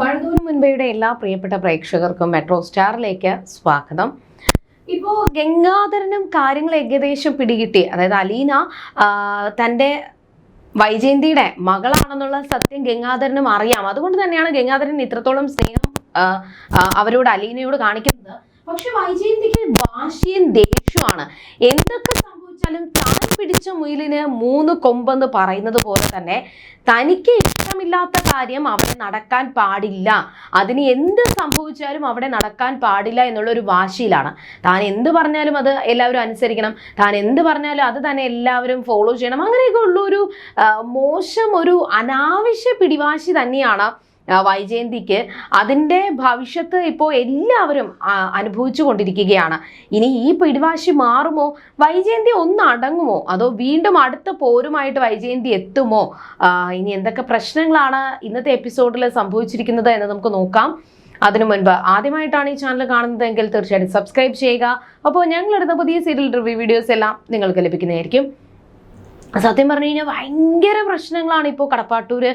വഴുതൂർ മുൻപയുടെ എല്ലാ പ്രിയപ്പെട്ട പ്രേക്ഷകർക്കും മെട്രോ സ്റ്റാറിലേക്ക് സ്വാഗതം. ഇപ്പോൾ ഗംഗാധരനും കാര്യങ്ങൾ ഏകദേശം പിടികിട്ടി. അതായത് അലീന തന്റെ വൈജയന്തിയുടെ മകളാണെന്നുള്ള സത്യം ഗംഗാധരനും അറിയാം. അതുകൊണ്ട് തന്നെയാണ് ഗംഗാധരൻ ഇത്രത്തോളം സ്നേഹം അവരോട് അലീനയോട് കാണിക്കുന്നത്. പക്ഷെ വൈജയന്തിക്ക് വാശിയും ദേഷ്യമാണ് എന്തൊക്കെ സംഭവിച്ചാലും താൻ പിടിച്ച മുയിലിന് മൂന്ന് കൊമ്പെന്ന് പറയുന്നത് പോലെ തന്നെ തനിക്ക് ഇഷ്ടമില്ലാത്ത കാര്യം അവിടെ നടക്കാൻ പാടില്ല. അതിന് എന്ത് സംഭവിച്ചാലും അവിടെ നടക്കാൻ പാടില്ല എന്നുള്ള ഒരു വാശിയിലാണ്. താൻ എന്ത് പറഞ്ഞാലും അത് എല്ലാവരും അനുസരിക്കണം. താൻ എന്ത് പറഞ്ഞാലും അത് തന്നെ എല്ലാവരും ഫോളോ ചെയ്യണം. അങ്ങനെയൊക്കെ ഉള്ള ഒരു മോശം ഒരു അനാവശ്യ പിടിവാശി തന്നെയാണ് വൈജയന്തിക്ക് അതിന്റെ ഭവിഷ്യത്ത് ഇപ്പോൾ എല്ലാവരും അനുഭവിച്ചു കൊണ്ടിരിക്കുകയാണ്. ഇനി ഈ പിടിവാശി മാറുമോ? വൈജയന്തി ഒന്ന് അടങ്ങുമോ? അതോ വീണ്ടും അടുത്ത പോരുമായിട്ട് വൈജയന്തി എത്തുമോ? ഇനി എന്തൊക്കെ പ്രശ്നങ്ങളാണ് ഇന്നത്തെ എപ്പിസോഡിൽ സംഭവിച്ചിരിക്കുന്നത് എന്ന് നമുക്ക് നോക്കാം. അതിനു മുൻപ് ആദ്യമായിട്ടാണ് ഈ ചാനൽ കാണുന്നതെങ്കിൽ തീർച്ചയായിട്ടും സബ്സ്ക്രൈബ് ചെയ്യുക. അപ്പോൾ ഞങ്ങളിടുന്ന പുതിയ സീരിയൽ റിവ്യൂ വീഡിയോസ് എല്ലാം നിങ്ങൾക്ക് ലഭിക്കുന്നതായിരിക്കും. സത്യം പറഞ്ഞു കഴിഞ്ഞാൽ ഭയങ്കര പ്രശ്നങ്ങളാണ് ഇപ്പോൾ കടപ്പാട്ടൂര്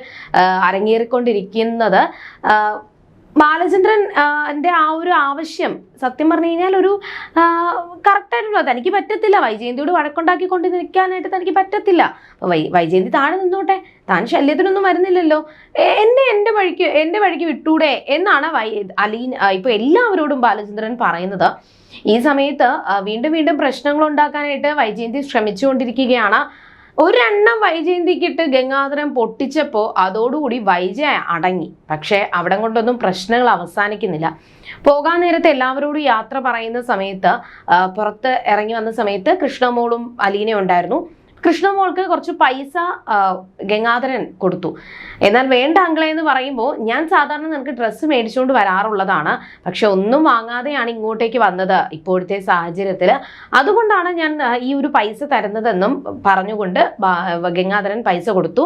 അരങ്ങേറിക്കൊണ്ടിരിക്കുന്നത്. ബാലചന്ദ്രൻ ന്റെ ആ ഒരു ആവശ്യം സത്യം പറഞ്ഞു കഴിഞ്ഞാൽ ഒരു കറക്റ്റായിട്ടുള്ള തനിക്ക് പറ്റത്തില്ല. വൈജയന്തിയോട് വഴക്കുണ്ടാക്കിക്കൊണ്ട് നിൽക്കാനായിട്ട് തനിക്ക് പറ്റത്തില്ല. വൈ വൈജയന്തി താഴെ നിന്നോട്ടെ. താൻ ശല്യത്തിനൊന്നും വരുന്നില്ലല്ലോ. എന്നെ എന്റെ വഴിക്ക് എന്റെ വഴിക്ക് വിട്ടൂടെ എന്നാണ് വൈ അലീൻ ഇപ്പോൾ എല്ലാവരോടും ബാലചന്ദ്രൻ പറയുന്നത്. ഈ സമയത്ത് വീണ്ടും വീണ്ടും പ്രശ്നങ്ങൾ ഉണ്ടാക്കാനായിട്ട് വൈജയന്തി ശ്രമിച്ചുകൊണ്ടിരിക്കുകയാണ്. ഒരെണ്ണം വൈജയന്തിക്കിട്ട് ഗംഗാധരൻ പൊട്ടിച്ചപ്പോൾ അതോടുകൂടി വൈജയ അടങ്ങി. പക്ഷേ അവിടെ കൊണ്ടൊന്നും പ്രശ്നങ്ങൾ അവസാനിക്കുന്നില്ല. പോകാൻ നേരത്ത് എല്ലാവരോടും യാത്ര പറയുന്ന സമയത്ത് പുറത്ത് ഇറങ്ങി വന്ന സമയത്ത് കൃഷ്ണമോളും അലീനയും ഉണ്ടായിരുന്നു. കൃഷ്ണമോൾക്ക് കുറച്ച് പൈസ ഗംഗാധരൻ കൊടുത്തു. എന്നാൽ വേണ്ട അങ്കിളെ എന്ന് പറയുമ്പോൾ ഞാൻ സാധാരണ നിനക്ക് ഡ്രസ്സ് മേടിച്ചുകൊണ്ട് വരാറുള്ളതാണ്. പക്ഷെ ഒന്നും വാങ്ങാതെയാണ് ഇങ്ങോട്ടേക്ക് വന്നത് ഇപ്പോഴത്തെ സാഹചര്യത്തിൽ അതുകൊണ്ടാണ് ഞാൻ ഈ ഒരു പൈസ തരുന്നതെന്നും പറഞ്ഞുകൊണ്ട് ഗംഗാധരൻ പൈസ കൊടുത്തു.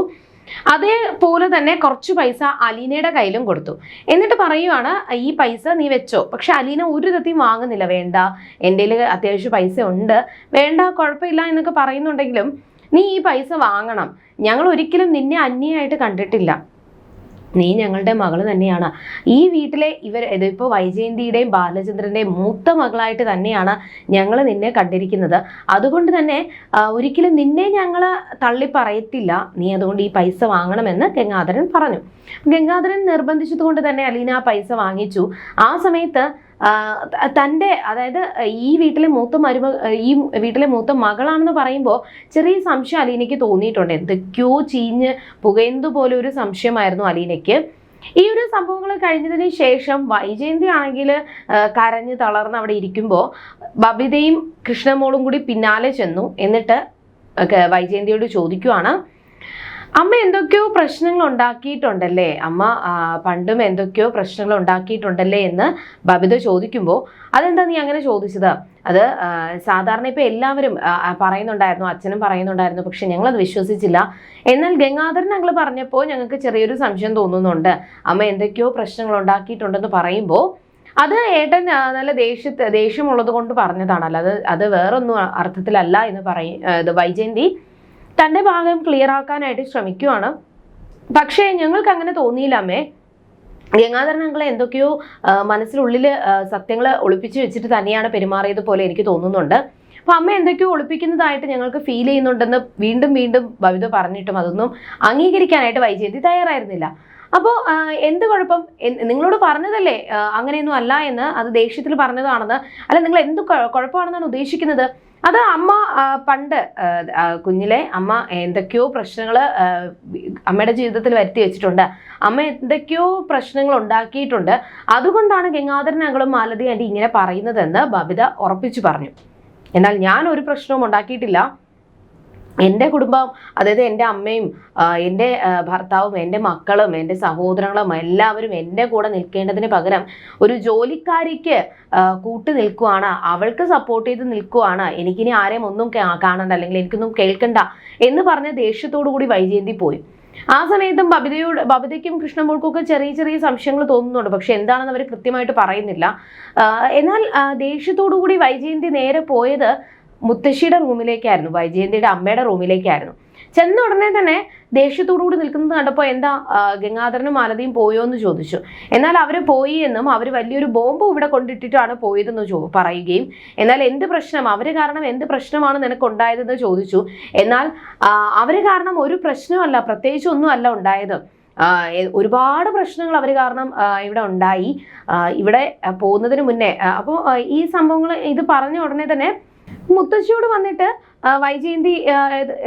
അതേപോലെ തന്നെ കുറച്ച് പൈസ അലീനയുടെ കയ്യിലും കൊടുത്തു. എന്നിട്ട് പറയുവാണ് ഈ പൈസ നീ വെച്ചോ. പക്ഷെ അലീന ഒരു തത്തിയും വാങ്ങുന്നില്ല. വേണ്ട എന്റെ അത്യാവശ്യം പൈസ ഉണ്ട്. വേണ്ട കുഴപ്പമില്ല എന്നൊക്കെ പറയുന്നുണ്ടെങ്കിലും നീ ഈ പൈസ വാങ്ങണം. ഞങ്ങൾ ഒരിക്കലും നിന്നെ അന്യായിട്ട് കണ്ടിട്ടില്ല. നീ ഞങ്ങളുടെ മകൾ തന്നെയാണ്. ഈ വീട്ടിലെ ഇവർ ഇതിപ്പോൾ വൈജയന്തിയുടെയും ബാലചന്ദ്രന്റെയും മൂത്ത മകളായിട്ട് തന്നെയാണ് ഞങ്ങൾ നിന്നെ കണ്ടിരിക്കുന്നത്. അതുകൊണ്ട് തന്നെ ഒരിക്കലും നിന്നെ ഞങ്ങൾ തള്ളി പറയത്തില്ല നീ അതുകൊണ്ട് ഈ പൈസ വാങ്ങണമെന്ന് ഗംഗാധരൻ പറഞ്ഞു. ഗംഗാധരൻ നിർബന്ധിച്ചതുകൊണ്ട് തന്നെ അലീന ആ പൈസ വാങ്ങിച്ചു. ആ സമയത്ത് തന്റെ അതായത് ഈ വീട്ടിലെ മൂത്ത മരുമ ഈ വീട്ടിലെ മൂത്ത മകളാണെന്ന് പറയുമ്പോൾ ചെറിയ സംശയം അലീനയ്ക്ക് തോന്നിയിട്ടുണ്ട്. എന്തൊക്കെയോ ചീഞ്ഞ് പുകയുന്നത് പോലെ ഒരു സംശയമായിരുന്നു അലീനയ്ക്ക്. ഈ ഒരു സംഭവങ്ങൾ കഴിഞ്ഞതിന് ശേഷം വൈജയന്തി ആണെങ്കിൽ കരഞ്ഞ് തളർന്ന് അവിടെ ഇരിക്കുമ്പോൾ ബബിതയും കൃഷ്ണമോളും കൂടി പിന്നാലെ ചെന്നു. എന്നിട്ട് വൈജയന്തിയോട് ചോദിക്കുവാണ് അമ്മ എന്തൊക്കെയോ പ്രശ്നങ്ങൾ ഉണ്ടാക്കിയിട്ടുണ്ടല്ലേ അമ്മ പണ്ടും എന്തൊക്കെയോ പ്രശ്നങ്ങൾ ഉണ്ടാക്കിയിട്ടുണ്ടല്ലേ എന്ന് ബബിത ചോദിക്കുമ്പോൾ അതെന്താ നീ അങ്ങനെ ചോദിച്ചത്? അത് സാധാരണ ഇപ്പം എല്ലാവരും പറയുന്നുണ്ടായിരുന്നു അച്ഛനും പറയുന്നുണ്ടായിരുന്നു പക്ഷെ ഞങ്ങളത് വിശ്വസിച്ചില്ല. എന്നാൽ ഗംഗാധരൻ ഞങ്ങൾ പറഞ്ഞപ്പോൾ ഞങ്ങൾക്ക് ചെറിയൊരു സംശയം തോന്നുന്നുണ്ട്. അമ്മ എന്തൊക്കെയോ പ്രശ്നങ്ങൾ ഉണ്ടാക്കിയിട്ടുണ്ടെന്ന് പറയുമ്പോൾ അത് ഏട്ടൻ നല്ല ദേഷ്യത്ത് ദേഷ്യമുള്ളത് കൊണ്ട് പറഞ്ഞതാണല്ലോ. അത് അത് വേറൊന്നും അർത്ഥത്തിലല്ല എന്ന് പറയും ഇത് വൈജയന്തി തന്റെ ഭാഗം ക്ലിയർ ആക്കാനായിട്ട് ശ്രമിക്കുവാണ്. പക്ഷേ ഞങ്ങൾക്ക് അങ്ങനെ തോന്നിയില്ല അമ്മേ. ഗംഗാധരൻ അങ്ങളെ എന്തൊക്കെയോ മനസ്സിലുള്ളിൽ സത്യങ്ങൾ ഒളിപ്പിച്ചു വെച്ചിട്ട് തന്നെയാണ് പെരുമാറിയത് പോലെ എനിക്ക് തോന്നുന്നുണ്ട്. അപ്പൊ അമ്മ എന്തൊക്കെയോ ഒളിപ്പിക്കുന്നതായിട്ട് ഞങ്ങൾക്ക് ഫീൽ ചെയ്യുന്നുണ്ടെന്ന് വീണ്ടും വീണ്ടും ഭവിത പറഞ്ഞിട്ടും അതൊന്നും അംഗീകരിക്കാനായിട്ട് വൈജയന്തി തയ്യാറായിരുന്നില്ല. അപ്പോൾ എന്ത് കുഴപ്പം? നിങ്ങളോട് പറഞ്ഞതല്ലേ അങ്ങനെയൊന്നും അല്ല എന്ന് അത് ദേഷ്യത്തിൽ പറഞ്ഞതാണെന്ന് അല്ല നിങ്ങൾ എന്ത് കുഴ- കുഴപ്പമാണെന്നാണ് ഉദ്ദേശിക്കുന്നത്? അത് അമ്മ പണ്ട് കുഞ്ഞിലെ അമ്മ എന്തൊക്കെയോ പ്രശ്നങ്ങൾ അമ്മയുടെ ജീവിതത്തിൽ വരുത്തി വെച്ചിട്ടുണ്ട്. അമ്മ എന്തൊക്കെയോ പ്രശ്നങ്ങൾ ഉണ്ടാക്കിയിട്ടുണ്ട്. അതുകൊണ്ടാണ് ഗംഗാധരൻ ഞങ്ങളും മാലതി ആന്റി ഇങ്ങനെ പറയുന്നതെന്ന് ബബിത ഉറപ്പിച്ചു പറഞ്ഞു. എന്നാൽ ഞാൻ ഒരു പ്രശ്നവും ഉണ്ടാക്കിയിട്ടില്ല. എന്റെ കുടുംബം അതായത് എന്റെ അമ്മയും എന്റെ ഭർത്താവും എന്റെ മക്കളും എന്റെ സഹോദരങ്ങളും എല്ലാവരും എന്റെ കൂടെ നിൽക്കേണ്ടതിന് പകരം ഒരു ജോലിക്കാരിക്ക് കൂട്ടു നിൽക്കുവാണ് അവൾക്ക് സപ്പോർട്ട് ചെയ്ത് നിൽക്കുവാണ് എനിക്കിനി ആരെയും ഒന്നും കാണണ്ട അല്ലെങ്കിൽ എനിക്കൊന്നും കേൾക്കണ്ട എന്ന് പറഞ്ഞ ദേഷ്യത്തോടു കൂടി വൈജയന്തി പോയി. ആ സമയത്തും ബബിതയോട് ബബിതയ്ക്കും കൃഷ്ണമൂർക്കും ഒക്കെ ചെറിയ ചെറിയ സംശയങ്ങൾ തോന്നുന്നുണ്ട്. പക്ഷെ എന്താണെന്ന് അവർ കൃത്യമായിട്ട് പറയുന്നില്ല. എന്നാൽ ദേഷ്യത്തോടു കൂടി വൈജയന്തി നേരെ പോയത് മുത്തശ്ശിയുടെ റൂമിലേക്കായിരുന്നു വൈജയന്തിയുടെ അമ്മയുടെ റൂമിലേക്കായിരുന്നു. ചെന്ന ഉടനെ തന്നെ ദേഷ്യത്തോടുകൂടി നിൽക്കുന്നത് കണ്ടപ്പോൾ എന്താ ഗംഗാധരനും മാലതിയും പോയോ എന്ന് ചോദിച്ചു. എന്നാൽ അവർ പോയി എന്നും അവർ വലിയൊരു ബോംബ് ഇവിടെ കൊണ്ടിട്ടിട്ടാണ് പോയതെന്ന് ചോ പറയുകയും എന്നാൽ എന്ത് പ്രശ്നം അവർ കാരണം എന്ത് പ്രശ്നമാണ് നിനക്ക് ഉണ്ടായതെന്ന് ചോദിച്ചു. എന്നാൽ അവർ കാരണം ഒരു പ്രശ്നമല്ല പ്രത്യേകിച്ച് ഒന്നുമല്ല ഉണ്ടായത്. ഒരുപാട് പ്രശ്നങ്ങൾ അവർ കാരണം ഇവിടെ ഉണ്ടായി. ഇവിടെ പോകുന്നതിന് മുന്നേ അപ്പോൾ ഈ സംഭവങ്ങൾ ഇത് പറഞ്ഞ ഉടനെ തന്നെ മുത്തശ്ശിയോട് വന്നിട്ട് വൈജയന്തി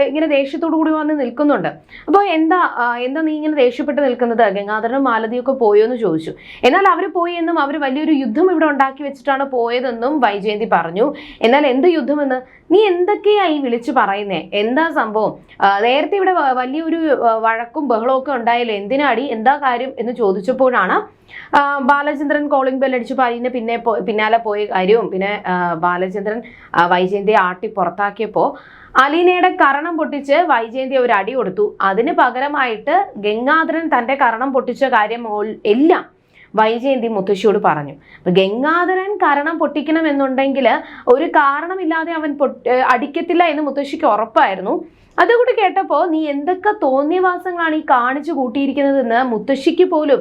ഇങ്ങനെ ദേഷ്യത്തോടു കൂടി വന്ന് നിൽക്കുന്നുണ്ട്. അപ്പോൾ എന്താ എന്താ നീ ഇങ്ങനെ ദേഷ്യപ്പെട്ട് നിൽക്കുന്നത്? ഗംഗാധരനും മാലതിയൊക്കെ പോയോ എന്ന് ചോദിച്ചു. എന്നാൽ അവർ പോയി എന്നും അവർ വലിയൊരു യുദ്ധം ഇവിടെ ഉണ്ടാക്കി വെച്ചിട്ടാണ് പോയതെന്നും വൈജയന്തി പറഞ്ഞു. എന്നാൽ എന്ത് യുദ്ധമെന്ന്? നീ എന്തൊക്കെയായി വിളിച്ചു പറയുന്നേ? എന്താ സംഭവം? നേരത്തെ ഇവിടെ വലിയൊരു വഴക്കും ബഹളവും ഒക്കെ ഉണ്ടായല്ലോ. എന്തിനാടി? എന്താ കാര്യം? എന്ന് ചോദിച്ചപ്പോഴാണ് ബാലചന്ദ്രൻ കോളിംഗ് ബെൽ അടിച്ചു. അലീന പിന്നെ പിന്നാലെ പോയി കാര്യവും. പിന്നെ ബാലചന്ദ്രൻ വൈജയന്തി ആട്ടി പുറത്താക്കിയപ്പോൾ അലീനയുടെ കരണം പൊട്ടിച്ച് വൈജയന്തി ഒരു അടി കൊടുത്തു. അതിന് പകരമായിട്ട് ഗംഗാധരൻ തന്റെ കരണം പൊട്ടിച്ച കാര്യം എല്ലാം വൈജയന്തി മുത്തശ്ശിയോട് പറഞ്ഞു. അപ്പൊ ഗംഗാധരൻ കരണം പൊട്ടിക്കണമെന്നുണ്ടെങ്കിൽ ഒരു കാരണമില്ലാതെ അവൻ പൊട്ടി അടിക്കത്തില്ല എന്ന് മുത്തശ്ശിക്ക് ഉറപ്പായിരുന്നു. അതുകൂടി കേട്ടപ്പോൾ നീ എന്തൊക്കെ തോന്നിയവാസങ്ങളാണ് ഈ കാണിച്ചു കൂട്ടിയിരിക്കുന്നതെന്ന് മുത്തശ്ശിക്ക് പോലും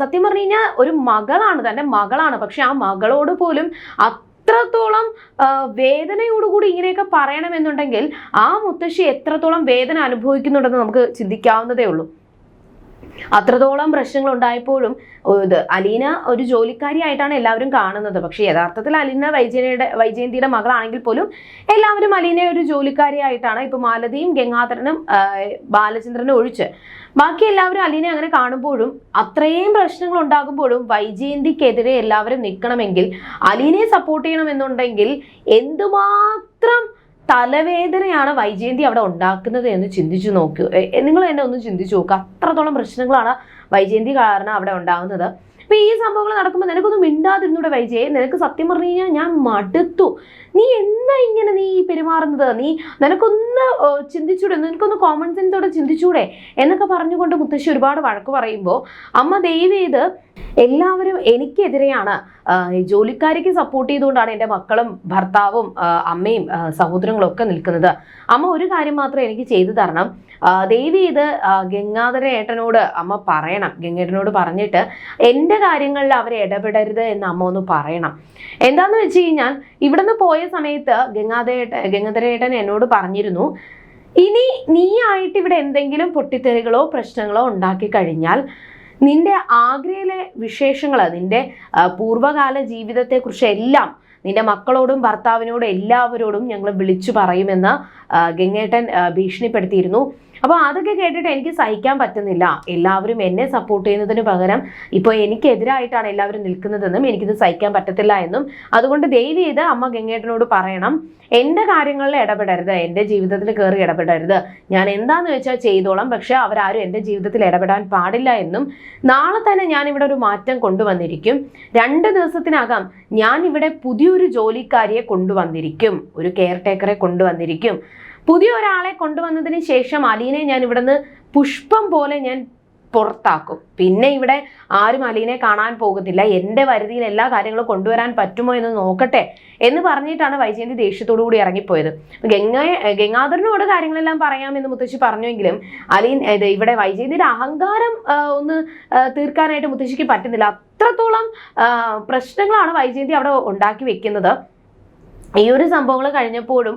സത്യം പറഞ്ഞു കഴിഞ്ഞാൽ ഒരു മകളാണ് തന്റെ മകളാണ്. പക്ഷെ ആ മകളോട് പോലും അത്രത്തോളം ആ, വേദനയോടുകൂടി ഇങ്ങനെയൊക്കെ പറയണമെന്നുണ്ടെങ്കിൽ ആ മുത്തശ്ശി എത്രത്തോളം വേദന അനുഭവിക്കുന്നുണ്ടെന്ന് നമുക്ക് ചിന്തിക്കാവുന്നതേ ഉള്ളൂ. അത്രത്തോളം പ്രശ്നങ്ങൾ ഉണ്ടായപ്പോഴും ഇത് അലീന ഒരു ജോലിക്കാരിയായിട്ടാണ് എല്ലാവരും കാണുന്നത്. പക്ഷേ യഥാർത്ഥത്തിൽ അലീന വൈജയനയുടെ വൈജയന്തിയുടെ മകളാണെങ്കിൽ പോലും എല്ലാവരും അലീന ഒരു ജോലിക്കാരിയായിട്ടാണ് ഇപ്പൊ മാലതിയും ഗംഗാധരനും ബാലചന്ദ്രനും ഒഴിച്ച്. ബാക്കി എല്ലാവരും അലീനെ അങ്ങനെ കാണുമ്പോഴും അത്രയും പ്രശ്നങ്ങൾ ഉണ്ടാകുമ്പോഴും വൈജയന്തിക്കെതിരെ എല്ലാവരും നിൽക്കണമെങ്കിൽ അലീനയെ സപ്പോർട്ട് ചെയ്യണമെന്നുണ്ടെങ്കിൽ എന്തുമാത്രം തലവേദനയാണ് വൈജയന്തി അവിടെ ഉണ്ടാക്കുന്നത് എന്ന് ചിന്തിച്ചു നോക്കൂ. നിങ്ങൾ തന്നെ ഒന്ന് ചിന്തിച്ചു നോക്കുക അത്രത്തോളം പ്രശ്നങ്ങളാണ് വൈജയന്തി കാരണം അവിടെ ഉണ്ടാകുന്നത്. അപ്പൊ ഈ സംഭവങ്ങൾ നടക്കുമ്പോൾ നിനക്കൊന്നും മിണ്ടാതിരുന്നൂടെ വൈജയെ? നിനക്ക് സത്യം പറഞ്ഞു കഴിഞ്ഞാൽ ഞാൻ മടുത്തു. നീ എന്താ ഇങ്ങനെ നീ പെരുമാറുന്നത്? നീ നിനക്കൊന്ന് ചിന്തിച്ചൂടെ? നിനക്കൊന്ന് കോമൺ സെൻസോടെ ചിന്തിച്ചൂടെ? എന്നൊക്കെ പറഞ്ഞുകൊണ്ട് മുത്തശ്ശി ഒരുപാട് വഴക്ക് പറയുമ്പോൾ അമ്മ ദയവ് ചെയ്ത് എല്ലാവരും എനിക്കെതിരെയാണ്. ജോലിക്കാരിക്ക് സപ്പോർട്ട് ചെയ്തുകൊണ്ടാണ് എന്റെ മക്കളും ഭർത്താവും അമ്മയും സഹോദരങ്ങളും ഒക്കെ നിൽക്കുന്നത്. അമ്മ ഒരു കാര്യം മാത്രം എനിക്ക് ചെയ്തു തരണം. ദേവി ചെയ്ത് ഗംഗാധര ഏട്ടനോട് അമ്മ പറയണം. ഗംഗേട്ടനോട് പറഞ്ഞിട്ട് എന്റെ കാര്യങ്ങളിൽ അവരെ ഇടപെടരുത് എന്ന് അമ്മ ഒന്ന് പറയണം. എന്താണെന്ന് വെച്ച് കഴിഞ്ഞാൽ ഇവിടുന്ന് പോയ സമയത്ത് ഗംഗാധരേട്ട ഗംഗാധരേട്ടൻ എന്നോട് പറഞ്ഞിരുന്നു ഇനി നീ ആയിട്ട് ഇവിടെ എന്തെങ്കിലും പൊട്ടിത്തെറികളോ പ്രശ്നങ്ങളോ ഉണ്ടാക്കി കഴിഞ്ഞാൽ നിന്റെ ആഗ്രയിലെ വിശേഷങ്ങൾ നിന്റെ പൂർവകാല ജീവിതത്തെക്കുറിച്ച് എല്ലാം നിന്റെ മക്കളോടും ഭർത്താവിനോടും എല്ലാവരോടും ഞങ്ങൾ വിളിച്ചു പറയുമെന്ന് ഗംഗേട്ടൻ ഭീഷണിപ്പെടുത്തിയിരുന്നു. അപ്പോൾ അതൊക്കെ കേട്ടിട്ട് എനിക്ക് സഹിക്കാൻ പറ്റുന്നില്ല. എല്ലാവരും എന്നെ സപ്പോർട്ട് ചെയ്യുന്നതിന് പകരം ഇപ്പോൾ എനിക്കെതിരായിട്ടാണ് എല്ലാവരും നിൽക്കുന്നതെന്നും എനിക്കിത് സഹിക്കാൻ പറ്റത്തില്ല എന്നും. അതുകൊണ്ട് ദയവ് ചെയ്ത് അമ്മ ഗംഗേട്ടനോട് പറയണം. എന്റെ കാര്യങ്ങളിൽ ഇടപെടരുത്. എന്റെ ജീവിതത്തിൽ കയറി ഇടപെടരുത്. ഞാൻ എന്താന്ന് വെച്ചാൽ ചെയ്തോളാം. പക്ഷെ അവരാരും എന്റെ ജീവിതത്തിൽ ഇടപെടാൻ പാടില്ല എന്നും. നാളെ തന്നെ ഞാൻ ഇവിടെ ഒരു മാറ്റം കൊണ്ടുവന്നിരിക്കും. രണ്ട് ദിവസത്തിനകം ഞാൻ ഇവിടെ പുതിയൊരു ജോലിക്കാരിയെ കൊണ്ടുവന്നിരിക്കും. ഒരു കെയർ ടേക്കറെ കൊണ്ടുവന്നിരിക്കും. പുതിയ ഒരാളെ കൊണ്ടുവന്നതിന് ശേഷം അലീനെ ഞാൻ ഇവിടുന്ന് പുഷ്പം പോലെ ഞാൻ പുറത്താക്കും. പിന്നെ ഇവിടെ ആരും അലീനെ കാണാൻ പോകുന്നില്ല. എന്റെ വരുതിയിൽ എല്ലാ കാര്യങ്ങളും കൊണ്ടുവരാൻ പറ്റുമോ എന്ന് നോക്കട്ടെ എന്ന് പറഞ്ഞിട്ടാണ് വൈജയന്തി ദേഷ്യത്തോടു കൂടി ഇറങ്ങിപ്പോയത്. ഗംഗ ഗംഗാധരനോട് കാര്യങ്ങളെല്ലാം പറയാമെന്ന് മുത്തശ്ശി പറഞ്ഞെങ്കിലും അലീൻ ഇത് ഇവിടെ വൈജയന്തിയുടെ അഹങ്കാരം ഒന്ന് തീർക്കാനായിട്ട് മുത്തശ്ശിക്ക് പറ്റുന്നില്ല. അത്രത്തോളം പ്രശ്നങ്ങളാണ് വൈജയന്തി അവിടെ ഉണ്ടാക്കി വെക്കുന്നത്. ഈ ഒരു സംഭവങ്ങൾ കഴിഞ്ഞപ്പോഴും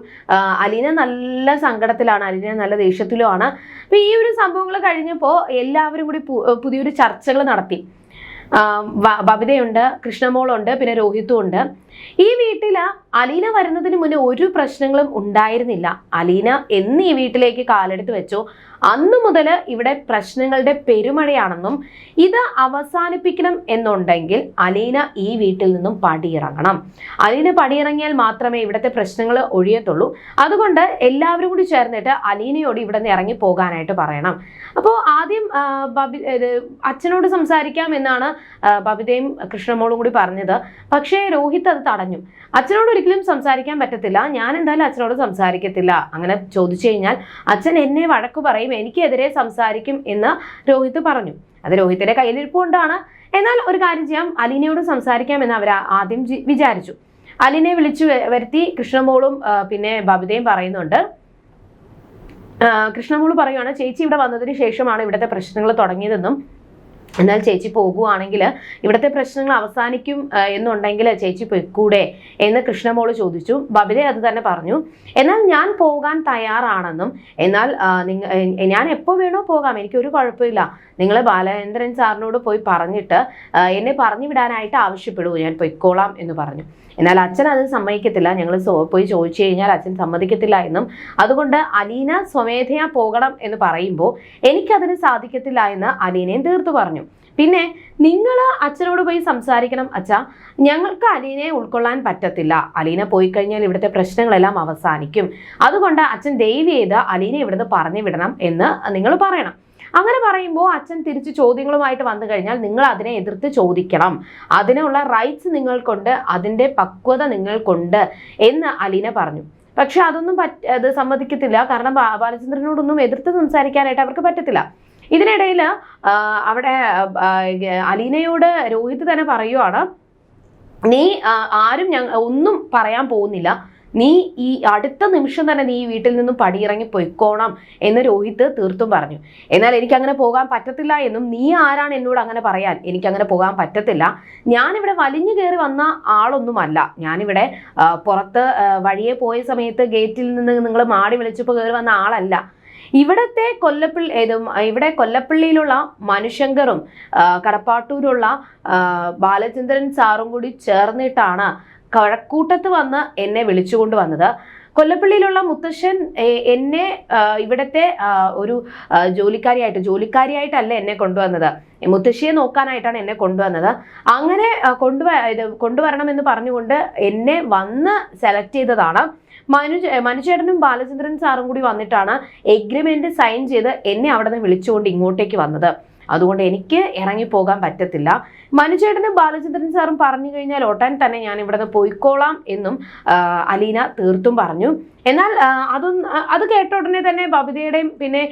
അലീന നല്ല സങ്കടത്തിലാണ് അലീന നല്ല ദേഷ്യത്തിലുമാണ്. അപ്പൊ ഈ ഒരു സംഭവങ്ങൾ കഴിഞ്ഞപ്പോൾ എല്ലാവരും കൂടി പുതിയൊരു ചർച്ചകൾ നടത്തി. ബബിതയുണ്ട് കൃഷ്ണമോളുണ്ട് പിന്നെ രോഹിത്തും ഉണ്ട്. ഈ വീട്ടിൽ അലീന വരുന്നതിന് മുന്നേ ഒരു പ്രശ്നങ്ങളും ഉണ്ടായിരുന്നില്ല. അലീന എന്ന് ഈ വീട്ടിലേക്ക് കാലെടുത്ത് വെച്ചോ. അന്നു മുതൽ ഇവിടെ പ്രശ്നങ്ങളുടെ പെരുമഴയാണെന്നും ഇത് അവസാനിപ്പിക്കണം എന്നുണ്ടെങ്കിൽ അലീന ഈ വീട്ടിൽ നിന്നും പടിയിറങ്ങണം. അലീന പടിയിറങ്ങിയാൽ മാത്രമേ ഇവിടുത്തെ പ്രശ്നങ്ങൾ ഒഴിയത്തുള്ളൂ. അതുകൊണ്ട് എല്ലാവരും കൂടി ചേർന്നിട്ട് അലീനയോട് ഇവിടെ നിന്ന് ഇറങ്ങി പോകാനായിട്ട് പറയണം. അപ്പോൾ ആദ്യം ബബി അച്ഛനോട് സംസാരിക്കാം എന്നാണ് ബബിതയും കൃഷ്ണമോളും കൂടി പറഞ്ഞത്. പക്ഷേ രോഹിത് അത് തടഞ്ഞു. അച്ഛനോട് ഒരിക്കലും സംസാരിക്കാൻ പറ്റത്തില്ല. ഞാൻ എന്തായാലും അച്ഛനോട് സംസാരിക്കത്തില്ല. അങ്ങനെ ചോദിച്ചു കഴിഞ്ഞാൽ അച്ഛൻ എന്നെ വഴക്ക് പറയും എനിക്കെതിരെ സംസാരിക്കും എന്ന് രോഹിത് പറഞ്ഞു. അത് രോഹിത്തിന്റെ കയ്യിലിരിപ്പുകൊണ്ടാണ്. എന്നാൽ ഒരു കാര്യം ചെയ്യാം. അലീനയോട് സംസാരിക്കാം എന്ന് അവർ ആദ്യം വിചാരിച്ചു. അലീനെ വിളിച്ചു വരുത്തി കൃഷ്ണമോളും പിന്നെ ബബിതയും പറയുന്നുണ്ട്. കൃഷ്ണമോൾ പറയുവാണ് ചേച്ചി ഇവിടെ വന്നതിന് ശേഷമാണ് ഇവിടുത്തെ പ്രശ്നങ്ങൾ തുടങ്ങിയതെന്നും എന്നാൽ ചേച്ചി പോകുവാണെങ്കിൽ ഇവിടുത്തെ പ്രശ്നങ്ങൾ അവസാനിക്കും എന്നുണ്ടെങ്കിൽ ചേച്ചി പൊയ്ക്കൂടെ എന്ന് കൃഷ്ണമോൾ ചോദിച്ചു. ബബിത അത് തന്നെ പറഞ്ഞു. എന്നാൽ ഞാൻ പോകാൻ തയ്യാറാണെന്നും എന്നാൽ ഞാൻ എപ്പോൾ വേണോ പോകാം എനിക്കൊരു കുഴപ്പമില്ല. നിങ്ങൾ ബാലചന്ദ്രൻ സാറിനോട് പോയി പറഞ്ഞിട്ട് എന്നെ പറഞ്ഞു വിടാനായിട്ട് ആവശ്യപ്പെടൂ ഞാൻ പൊയ്ക്കോളാം എന്ന് പറഞ്ഞു. എന്നാൽ അച്ഛൻ അത് സമ്മതിക്കത്തില്ല. ഞങ്ങൾ പോയി ചോദിച്ചു കഴിഞ്ഞാൽ അച്ഛൻ സമ്മതിക്കത്തില്ല എന്നും. അതുകൊണ്ട് അലീന സ്വമേധയാ പോകണം എന്ന് പറയുമ്പോൾ എനിക്കതിന് സാധിക്കത്തില്ല എന്ന് അലീനയും തീർത്തു പറഞ്ഞു. പിന്നെ നിങ്ങൾ അച്ഛനോട് പോയി സംസാരിക്കണം അച്ഛ. ഞങ്ങൾക്ക് അലീനയെ ഉൾക്കൊള്ളാൻ പറ്റത്തില്ല. അലീന പോയി കഴിഞ്ഞാൽ ഇവിടുത്തെ പ്രശ്നങ്ങളെല്ലാം അവസാനിക്കും. അതുകൊണ്ട് അച്ഛൻ ദയവ് ചെയ്ത് അലീനെ ഇവിടുന്ന് പറഞ്ഞു വിടണം എന്ന് നിങ്ങൾ പറയണം. അങ്ങനെ പറയുമ്പോൾ അച്ഛൻ തിരിച്ച് ചോദ്യങ്ങളുമായിട്ട് വന്നു കഴിഞ്ഞാൽ നിങ്ങൾ അതിനെ എതിർത്ത് ചോദിക്കണം. അതിനുള്ള റൈറ്റ്സ് നിങ്ങൾക്കുണ്ട് അതിന്റെ പക്വത നിങ്ങൾക്കുണ്ട് എന്ന് അലീന പറഞ്ഞു. പക്ഷെ അതൊന്നും പറ്റ അത് സമ്മതിക്കത്തില്ല. കാരണം ബാലചന്ദ്രനോടൊന്നും എതിർത്ത് സംസാരിക്കാനായിട്ട് അവർക്ക് പറ്റത്തില്ല. ഇതിനിടയിൽ അവിടെ അലീനയോട് രോഹിത് തന്നെ പറയുവാണ് നീ ആരും ഞങ്ങ ഒന്നും പറയാൻ പോകുന്നില്ല. നീ ഈ അടുത്ത നിമിഷം തന്നെ നീ വീട്ടിൽ നിന്നും പടിയിറങ്ങി പൊയ്ക്കോണം എന്ന് രോഹിത് തീർത്തും പറഞ്ഞു. എന്നാൽ എനിക്ക് അങ്ങനെ പോകാൻ പറ്റത്തില്ല എന്നും നീ ആരാണ് എന്നോട് അങ്ങനെ പറയാൻ? എനിക്ക് അങ്ങനെ പോകാൻ പറ്റത്തില്ല. ഞാനിവിടെ വലിഞ്ഞു കയറി വന്ന ആളൊന്നുമല്ല. ഞാനിവിടെ പുറത്ത് വഴിയെ പോയ സമയത്ത് ഗേറ്റിൽ നിന്ന് നിങ്ങൾ മാടി വിളിച്ചപ്പോൾ കയറി വന്ന ആളല്ല. ഇവിടത്തെ കൊല്ലപ്പള്ളി ഏതും ഇവിടെ കൊല്ലപ്പള്ളിയിലുള്ള മനുശങ്കറും കടപ്പാട്ടൂരുള്ള ബാലചന്ദ്രൻ സാറും കൂടി ചേർന്നിട്ടാണ് കഴക്കൂട്ടത്ത് വന്ന് എന്നെ വിളിച്ചുകൊണ്ട് വന്നത്. കൊല്ലപ്പള്ളിയിലുള്ള മുത്തശ്ശൻ എന്നെ ഇവിടത്തെ ഒരു ജോലിക്കാരിയായിട്ട് ജോലിക്കാരിയായിട്ടല്ല എന്നെ കൊണ്ടുവന്നത്. മുത്തശ്ശിയെ നോക്കാനായിട്ടാണ് എന്നെ കൊണ്ടുവന്നത്. അങ്ങനെ കൊണ്ടുവ ഇത് കൊണ്ടുവരണമെന്ന് പറഞ്ഞുകൊണ്ട് എന്നെ വന്ന് സെലക്ട് ചെയ്തതാണ്. മനു മനുചേട്ടനും ബാലചന്ദ്രൻ സാറും കൂടി വന്നിട്ടാണ് എഗ്രിമെന്റ് സൈൻ ചെയ്ത് എന്നെ അവിടെ നിന്ന് വിളിച്ചുകൊണ്ട് ഇങ്ങോട്ടേക്ക് വന്നത്. അതുകൊണ്ട് എനിക്ക് ഇറങ്ങിപ്പോകാൻ പറ്റത്തില്ല. മനുചേട്ടനും ബാലചന്ദ്രൻ സാറും പറഞ്ഞു കഴിഞ്ഞാൽ ഒട്ടൻ തന്നെ ഞാൻ ഇവിടെ നിന്ന് പോയിക്കോളാം എന്നും അലീന തീർത്തും പറഞ്ഞു. എന്നാൽ അതൊന്ന് അത് കേട്ട ഉടനെ തന്നെ ബബിതയുടെയും പിന്നെ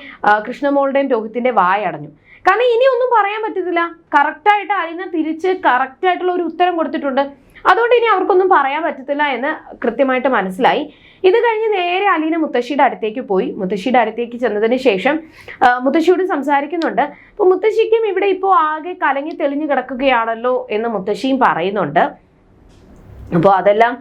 കൃഷ്ണമോളുടെയും രോഹിത്തിന്റെ വായ അടഞ്ഞു കാരണം ഇനി ഒന്നും പറയാൻ പറ്റത്തില്ല. കറക്റ്റായിട്ട് അലീന തിരിച്ച് കറക്റ്റായിട്ടുള്ള ഒരു ഉത്തരം കൊടുത്തിട്ടുണ്ട്. അതുകൊണ്ട് ഇനി അവർക്കൊന്നും പറയാൻ പറ്റത്തില്ല എന്ന് കൃത്യമായിട്ട് മനസ്സിലായി. ഇത് കഴിഞ്ഞ് നേരെ അലീന മുത്തശ്ശിയുടെ അടുത്തേക്ക് പോയി. മുത്തശ്ശിയുടെ അടുത്തേക്ക് ചെന്നതിന് ശേഷം മുത്തശ്ശിയോട് സംസാരിക്കുന്നുണ്ട്. അപ്പോൾ മുത്തശ്ശിക്കും ഇവിടെ ഇപ്പോൾ ആകെ കലങ്ങി തെളിഞ്ഞു കിടക്കുകയാണല്ലോ എന്ന് മുത്തശ്ശിയും പറയുന്നുണ്ട്. അപ്പോൾ അതെല്ലാം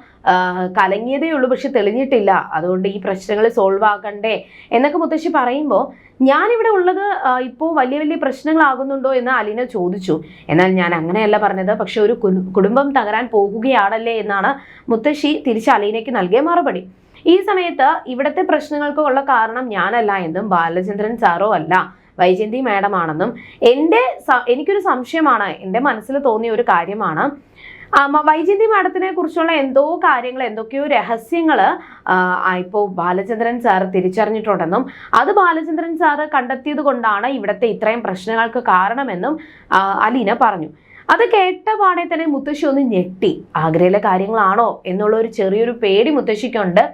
കലങ്ങിയതേ ഉള്ളൂ പക്ഷെ തെളിഞ്ഞിട്ടില്ല. അതുകൊണ്ട് ഈ പ്രശ്നങ്ങൾ സോൾവ് ആക്കണ്ടേ എന്നൊക്കെ മുത്തശ്ശി പറയുമ്പോൾ ഞാനിവിടെ ഉള്ളത് ഇപ്പോൾ വലിയ വലിയ പ്രശ്നങ്ങളാകുന്നുണ്ടോ? എന്ന് അലീന ചോദിച്ചു. എന്നാൽ ഞാൻ അങ്ങനെയല്ല പറഞ്ഞത് പക്ഷെ ഒരു കുടുംബം തകരാൻ പോകുകയാണല്ലേ? എന്നാണ് മുത്തശ്ശി തിരിച്ച് അലീനയ്ക്ക് നൽകിയ മറുപടി. ഈ സമയത്ത് ഇവിടുത്തെ പ്രശ്നങ്ങൾക്കുള്ള കാരണം ഞാനല്ല എന്നും ബാലചന്ദ്രൻ സാറോ അല്ല. വൈജയന്തി മാഡം ആണെന്നും എന്റെ എനിക്കൊരു സംശയമാണ്. എന്റെ മനസ്സിൽ തോന്നിയ ഒരു കാര്യമാണ്. വൈജന്തി മാഡത്തിനെ കുറിച്ചുള്ള എന്തോ കാര്യങ്ങൾ എന്തൊക്കെയോ രഹസ്യങ്ങൾ ഇപ്പോൾ ബാലചന്ദ്രൻ സാർ തിരിച്ചറിഞ്ഞിട്ടുണ്ടെന്നും അത് ബാലചന്ദ്രൻ സാറ് കണ്ടെത്തിയത് കൊണ്ടാണ് ഇവിടുത്തെ ഇത്രയും പ്രശ്നങ്ങൾക്ക് കാരണമെന്നും അലീന പറഞ്ഞു. അത് കേട്ട പാടെ തന്നെ മുത്തശ്ശി ഒന്ന് ഞെട്ടി. ആഗ്രയിലെ കാര്യങ്ങളാണോ എന്നുള്ള ഒരു ചെറിയൊരു പേടി മുത്തശ്ശിക്കുണ്ട്.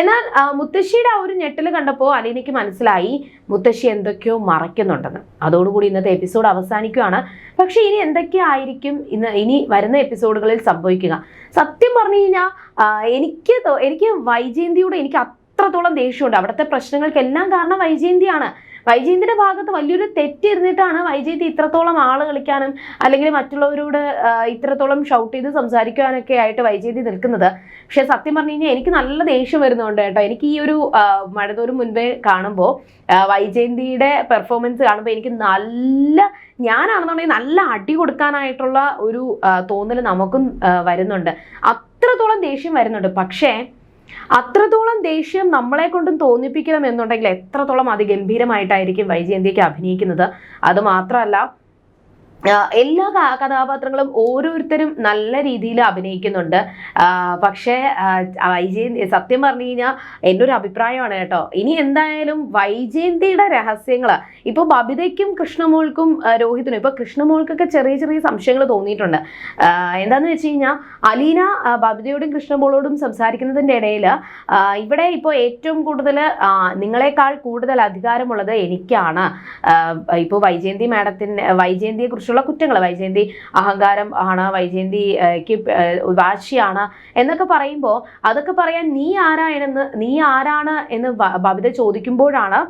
എന്നാൽ മുത്തശ്ശിയുടെ ആ ഒരു ഞെട്ടൽ കണ്ടപ്പോൾ അലീനയ്ക്ക് മനസ്സിലായി മുത്തശ്ശി എന്തൊക്കെയോ മറയ്ക്കുന്നുണ്ടെന്ന്. അതോടുകൂടി ഇന്നത്തെ എപ്പിസോഡ് അവസാനിക്കുകയാണ്. പക്ഷേ ഇനി എന്തൊക്കെയായിരിക്കും ഇന്ന് ഇനി വരുന്ന എപ്പിസോഡുകളിൽ സംഭവിക്കുക? സത്യം പറഞ്ഞു കഴിഞ്ഞാൽ എനിക്ക് എനിക്ക് വൈജയന്തിയോട് എനിക്ക് അത്രത്തോളം ദേഷ്യമുണ്ട്. അവിടുത്തെ പ്രശ്നങ്ങൾക്കെല്ലാം കാരണം വൈജയന്തിയാണ്. വൈജയന്തിയുടെ ഭാഗത്ത് വലിയൊരു തെറ്റിരുന്നിട്ടാണ് വൈജയന്തി ഇത്രത്തോളം ആൾ കളിക്കാനും അല്ലെങ്കിൽ മറ്റുള്ളവരോട് ഇത്രത്തോളം ഷൗട്ട് ചെയ്ത് സംസാരിക്കാനൊക്കെ ആയിട്ട് വൈജയന്തി നിൽക്കുന്നത്. പക്ഷെ സത്യം പറഞ്ഞു കഴിഞ്ഞാൽ എനിക്ക് നല്ല ദേഷ്യം വരുന്നുണ്ട് കേട്ടോ. എനിക്ക് ഈ ഒരു മഴതോരും മുൻപേ കാണുമ്പോൾ വൈജയന്തിയുടെ പെർഫോമൻസ് കാണുമ്പോൾ എനിക്ക് നല്ല ഞാനാണെന്നുണ്ടെങ്കിൽ നല്ല അടി കൊടുക്കാനായിട്ടുള്ള ഒരു തോന്നൽ നമുക്കും വരുന്നുണ്ട്. അത്രത്തോളം ദേഷ്യം വരുന്നുണ്ട്. പക്ഷേ അത്രത്തോളം ദേഷ്യം നമ്മളെ കൊണ്ടും തോന്നിപ്പിക്കണം എന്നുണ്ടെങ്കിൽ എത്രത്തോളം അതിഗംഭീരമായിട്ടായിരിക്കും വൈജയന്തിക്ക് അഭിനയിക്കുന്നത്. അത് മാത്രമല്ല എല്ലാ കഥാപാത്രങ്ങളും ഓരോരുത്തരും നല്ല രീതിയിൽ അഭിനയിക്കുന്നുണ്ട്. പക്ഷേ വൈജയന്തി സത്യം പറഞ്ഞു കഴിഞ്ഞാൽ എന്റെ ഒരു അഭിപ്രായമാണ് കേട്ടോ. ഇനി എന്തായാലും വൈജയന്തിയുടെ രഹസ്യങ്ങൾ ഇപ്പോൾ ബബിതയ്ക്കും കൃഷ്ണമോൾക്കും രോഹിത്തിനും ഇപ്പോൾ കൃഷ്ണമോൾക്കൊക്കെ ചെറിയ ചെറിയ സംശയങ്ങൾ തോന്നിയിട്ടുണ്ട്. എന്താണെന്ന് വെച്ച് കഴിഞ്ഞാൽ അലീന ബബിതയോടും കൃഷ്ണമോളോടും സംസാരിക്കുന്നതിന്റെ ഇടയിൽ ഇവിടെ ഇപ്പോൾ ഏറ്റവും കൂടുതൽ നിങ്ങളെക്കാൾ കൂടുതൽ അധികാരമുള്ളത് എനിക്കാണ്. ഇപ്പോൾ വൈജയന്തി മാഡത്തിന് വൈജയന്തിയെ കുറിച്ചുള്ള കുറിച്ചുള്ള കുറ്റങ്ങൾ വൈജയന്തി. അഹങ്കാരം ആണ് വൈജയന്തിക്ക് വാശിയാണ് എന്നൊക്കെ പറയുമ്പോൾ അതൊക്കെ പറയാൻ നീ ആരാണെന്ന് നീ ആരാണ് എന്ന് ബബിത ചോദിക്കുമ്പോഴാണ്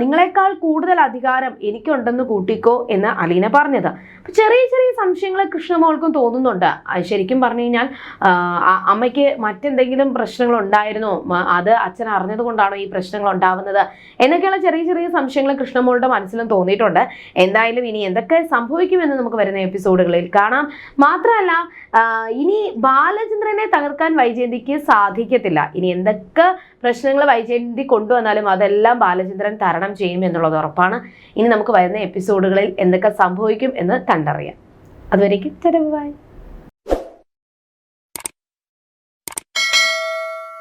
നിങ്ങളെക്കാൾ കൂടുതൽ അധികാരം എനിക്കുണ്ടെന്ന് കൂട്ടിക്കോ എന്ന് അലീന പറഞ്ഞത്. ചെറിയ ചെറിയ സംശയങ്ങൾ കൃഷ്ണമോൾക്കും തോന്നുന്നുണ്ട്. ശരിക്കും പറഞ്ഞു കഴിഞ്ഞാൽ അമ്മയ്ക്ക് മറ്റെന്തെങ്കിലും പ്രശ്നങ്ങൾ ഉണ്ടായിരുന്നോ? അത് അച്ഛൻ അറിഞ്ഞത് കൊണ്ടാണോ ഈ പ്രശ്നങ്ങൾ ഉണ്ടാവുന്നത്? എന്നൊക്കെയുള്ള ചെറിയ ചെറിയ സംശയങ്ങൾ കൃഷ്ണമോളുടെ മനസ്സിലും തോന്നിയിട്ടുണ്ട്. എന്തായാലും ഇനി എന്തൊക്കെ സംഭവിക്കുമെന്ന് നമുക്ക് വരുന്ന എപ്പിസോഡുകളിൽ കാണാം. മാത്രമല്ല ഇനി ബാലചന്ദ്രനെ തകർക്കാൻ വൈജയന്തിക്ക് സാധിക്കത്തില്ല. ഇനി എന്തൊക്കെ പ്രശ്നങ്ങൾ വൈജയന്തി കൊണ്ടുവന്നാലും അതെല്ലാം ബാലചന്ദ്രൻ തരണം ചെയ്യും എന്നുള്ളത് ഉറപ്പാണ്. ഇനി നമുക്ക് വരുന്ന എപ്പിസോഡുകളിൽ എന്തൊക്കെ സംഭവിക്കും എന്ന് കണ്ടറിയാം. അതുവരേക്കും ചെലവ്